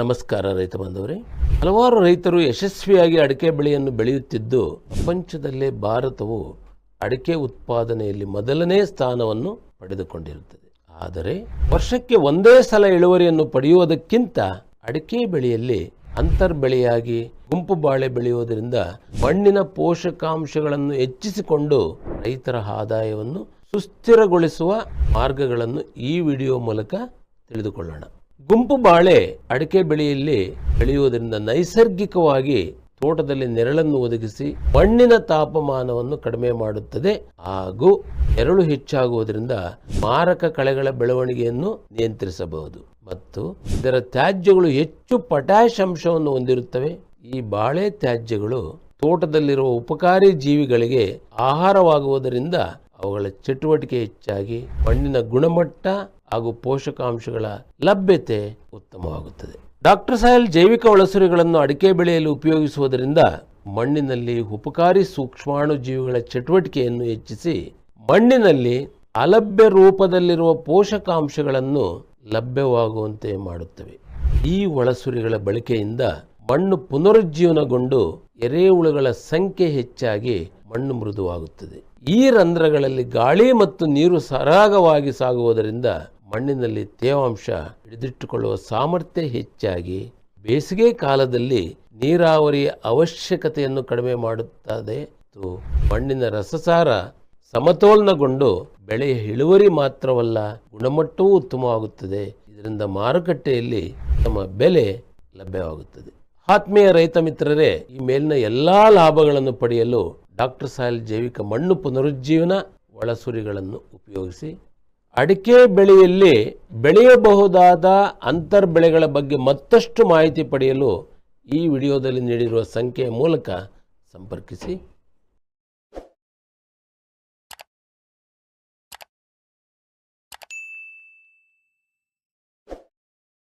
ನಮಸ್ಕಾರ ರೈತ ಬಾಂಧವರೇ. ಹಲವಾರು ರೈತರು ಯಶಸ್ವಿಯಾಗಿ ಅಡಿಕೆ ಬೆಳೆಯನ್ನು ಬೆಳೆಯುತ್ತಿದ್ದು, ಪ್ರಪಂಚದಲ್ಲೇ ಭಾರತವು ಅಡಿಕೆ ಉತ್ಪಾದನೆಯಲ್ಲಿ ಮೊದಲನೇ ಸ್ಥಾನವನ್ನು ಪಡೆದುಕೊಂಡಿರುತ್ತದೆ. ಆದರೆ, ವರ್ಷಕ್ಕೆ ಒಂದೇ ಸಲ ಇಳುವರಿಯನ್ನು ಪಡೆಯುವುದಕ್ಕಿಂತ ಅಡಿಕೆ ಬೆಳೆಯಲ್ಲಿ ಅಂತರ್ ಬೆಳೆಯಾಗಿ ಗುಂಪು ಬಾಳೆ ಬೆಳೆಯುವುದರಿಂದ ಮಣ್ಣಿನ ಪೋಷಕಾಂಶಗಳನ್ನು ಹೆಚ್ಚಿಸಿಕೊಂಡು ರೈತರ ಆದಾಯವನ್ನು ಸುಸ್ಥಿರಗೊಳಿಸುವ ಮಾರ್ಗಗಳನ್ನು ಈ ವಿಡಿಯೋ ಮೂಲಕ ತಿಳಿದುಕೊಳ್ಳೋಣ. ಗುಂಪು ಬಾಳೆ ಅಡಿಕೆ ಬೆಳೆಯಲ್ಲಿ ಬೆಳೆಯುವುದರಿಂದ ನೈಸರ್ಗಿಕವಾಗಿ ತೋಟದಲ್ಲಿ ನೆರಳನ್ನು ಒದಗಿಸಿ ಮಣ್ಣಿನ ತಾಪಮಾನವನ್ನು ಕಡಿಮೆ ಮಾಡುತ್ತದೆ ಹಾಗೂ ನೆರಳು ಹೆಚ್ಚಾಗುವುದರಿಂದ ಮಾರಕ ಕಳೆಗಳ ಬೆಳವಣಿಗೆಯನ್ನು ನಿಯಂತ್ರಿಸಬಹುದು. ಮತ್ತು ಇದರ ತ್ಯಾಜ್ಯಗಳು ಹೆಚ್ಚು ಪೊಟ್ಯಾಷ್ ಅಂಶವನ್ನು ಹೊಂದಿರುತ್ತವೆ. ಈ ಬಾಳೆ ತ್ಯಾಜ್ಯಗಳು ತೋಟದಲ್ಲಿರುವ ಉಪಕಾರಿ ಜೀವಿಗಳಿಗೆ ಆಹಾರವಾಗುವುದರಿಂದ ಅವುಗಳ ಚಟುವಟಿಕೆ ಹೆಚ್ಚಾಗಿ ಮಣ್ಣಿನ ಗುಣಮಟ್ಟ ಹಾಗೂ ಪೋಷಕಾಂಶಗಳ ಲಭ್ಯತೆ ಉತ್ತಮವಾಗುತ್ತದೆ. ಡಾಕ್ಟರ್ ಸಾಯಲ್ ಜೈವಿಕ ಒಳಸುರಿಗಳನ್ನು ಅಡಿಕೆ ಬೆಳೆಯಲು ಉಪಯೋಗಿಸುವುದರಿಂದ ಮಣ್ಣಿನಲ್ಲಿ ಉಪಕಾರಿ ಸೂಕ್ಷ್ಮಾಣು ಜೀವಿಗಳ ಚಟುವಟಿಕೆಯನ್ನು ಹೆಚ್ಚಿಸಿ ಮಣ್ಣಿನಲ್ಲಿ ಅಲಭ್ಯ ರೂಪದಲ್ಲಿರುವ ಪೋಷಕಾಂಶಗಳನ್ನು ಲಭ್ಯವಾಗುವಂತೆ ಮಾಡುತ್ತವೆ. ಈ ಒಳಸುರಿಗಳ ಬಳಕೆಯಿಂದ ಮಣ್ಣು ಪುನರುಜ್ಜೀವನಗೊಂಡು ಎರೆಹುಳುಗಳ ಸಂಖ್ಯೆ ಹೆಚ್ಚಾಗಿ ಮಣ್ಣು ಮೃದುವಾಗುತ್ತದೆ. ಈ ರಂಧ್ರಗಳಲ್ಲಿ ಗಾಳಿ ಮತ್ತು ನೀರು ಸರಾಗವಾಗಿ ಸಾಗುವುದರಿಂದ ಮಣ್ಣಿನಲ್ಲಿ ತೇವಾಂಶ ಹಿಡಿದಿಟ್ಟುಕೊಳ್ಳುವ ಸಾಮರ್ಥ್ಯ ಹೆಚ್ಚಾಗಿ ಬೇಸಿಗೆ ಕಾಲದಲ್ಲಿ ನೀರಾವರಿಯ ಅವಶ್ಯಕತೆಯನ್ನು ಕಡಿಮೆ ಮಾಡುತ್ತದೆ. ಮಣ್ಣಿನ ರಸಸಾರ ಸಮತೋಲನಗೊಂಡು ಬೆಳೆಯ ಇಳುವರಿ ಮಾತ್ರವಲ್ಲ ಗುಣಮಟ್ಟವೂ ಉತ್ತಮವಾಗುತ್ತದೆ. ಇದರಿಂದ ಮಾರುಕಟ್ಟೆಯಲ್ಲಿ ತಮ್ಮ ಬೆಲೆ ಲಭ್ಯವಾಗುತ್ತದೆ. ಆತ್ಮೀಯ ರೈತ ಮಿತ್ರರೇ, ಈ ಮೇಲಿನ ಎಲ್ಲಾ ಲಾಭಗಳನ್ನು ಪಡೆಯಲು ಡಾಕ್ಟರ್ ಸಾಯಿಲ್ ಜೈವಿಕ ಮಣ್ಣು ಪುನರುಜ್ಜೀವನ ಒಳಸುರಿಗಳನ್ನು ಉಪಯೋಗಿಸಿ ಅಡಿಕೆ ಬೆಳೆಯಲ್ಲಿ ಬೆಳೆಯಬಹುದಾದ ಅಂತರ್ ಬೆಳೆಗಳ ಬಗ್ಗೆ ಮತ್ತಷ್ಟು ಮಾಹಿತಿ ಪಡೆಯಲು ಈ ವಿಡಿಯೋದಲ್ಲಿ ನೀಡಿರುವ ಸಂಖ್ಯೆಯ ಮೂಲಕ ಸಂಪರ್ಕಿಸಿ.